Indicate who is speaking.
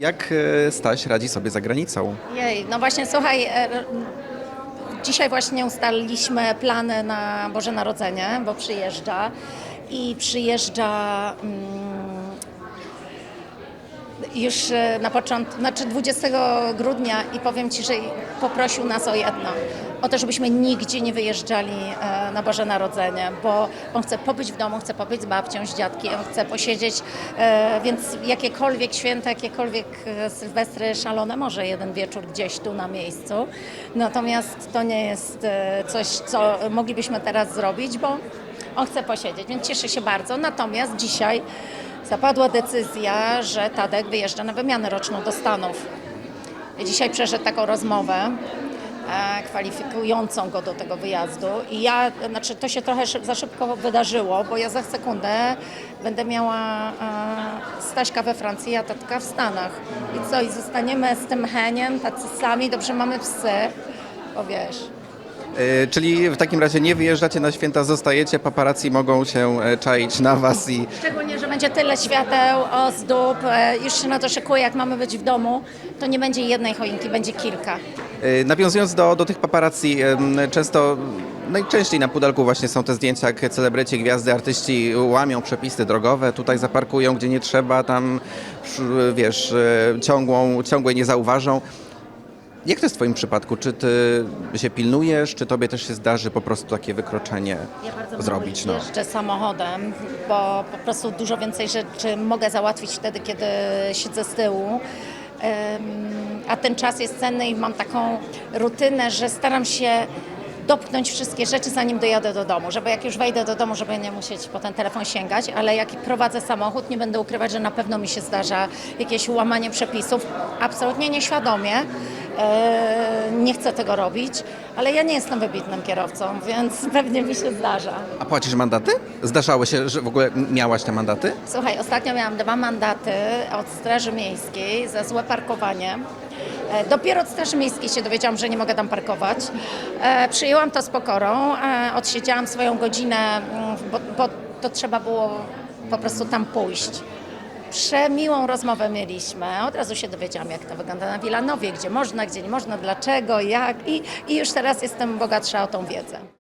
Speaker 1: Jak e, Staś radzi sobie za granicą?
Speaker 2: Jej, no właśnie słuchaj, e, dzisiaj właśnie ustaliliśmy plany na Boże Narodzenie, bo przyjeżdża i przyjeżdża mm, już e, na początku, znaczy 20 grudnia i powiem Ci, że poprosił nas o jedno, o to, żebyśmy nigdzie nie wyjeżdżali e, na Boże Narodzenie, bo on chce pobyć w domu, chce pobyć z babcią, z dziadkiem, chce posiedzieć, e, więc jakiekolwiek święta, jakiekolwiek e, sylwestry szalone, może jeden wieczór gdzieś tu na miejscu, natomiast to nie jest coś, co moglibyśmy teraz zrobić, bo on chce posiedzieć, więc cieszę się bardzo, natomiast dzisiaj zapadła decyzja, że Tadek wyjeżdża na wymianę roczną do Stanów. Dzisiaj przeszedł taką rozmowę kwalifikującą go do tego wyjazdu. I ja, znaczy to się trochę za szybko wydarzyło, bo ja za sekundę będę miała e, Staśka we Francji, a Tatka w Stanach. I co, i zostaniemy z tym heniem, tacy sami, dobrze mamy psy, bo wiesz...
Speaker 1: E, Czyli w takim razie nie wyjeżdżacie na święta, zostajecie, paparazzi mogą się e, czaić na was i
Speaker 2: Szczególnie, że będzie tyle świateł, ozdób, e, już się na to szykuję, jak mamy być w domu, to nie będzie jednej choinki, będzie kilka.
Speaker 1: nawiązując do, do tych paparazzi, często, najczęściej na pudelku właśnie są te zdjęcia, jak celebryci, gwiazdy, artyści łamią przepisy drogowe, tutaj zaparkują gdzie nie trzeba, tam sz- wiesz, ciągłą, ciągłe nie zauważą. Jak to jest w twoim przypadku? Czy ty się pilnujesz, czy tobie też się zdarzy po prostu takie wykroczenie
Speaker 2: Ja bardzo
Speaker 1: zrobić?
Speaker 2: mało
Speaker 1: No.
Speaker 2: jeżdżę samochodem, bo po prostu dużo więcej rzeczy mogę załatwić wtedy, kiedy siedzę z tyłu. A ten czas jest cenny i mam taką rutynę, że staram się dopchnąć wszystkie rzeczy, zanim dojadę do domu, żeby jak już wejdę do domu, żeby nie musieć po ten telefon sięgać, ale jak prowadzę samochód, nie będę ukrywać, że na pewno mi się zdarza jakieś łamanie przepisów, absolutnie nieświadomie. E, Nie chcę tego robić, ale ja nie jestem wybitnym kierowcą, więc pewnie mi się zdarza.
Speaker 1: A płacisz mandaty? Zdarzało się, że w ogóle miałaś te mandaty?
Speaker 2: Słuchaj, ostatnio miałam dwa mandaty od Straży Miejskiej za złe parkowanie. E, Dopiero od Straży Miejskiej się dowiedziałam, że nie mogę tam parkować. E, Przyjęłam to z pokorą, odsiedziałam swoją godzinę, mm, bo, bo to trzeba było po prostu tam pójść. Przemiłą rozmowę mieliśmy. Od razu się dowiedziałam, jak to wygląda na Wilanowie, gdzie można, gdzie nie można, dlaczego, jak. I, i już teraz jestem bogatsza o tą wiedzę.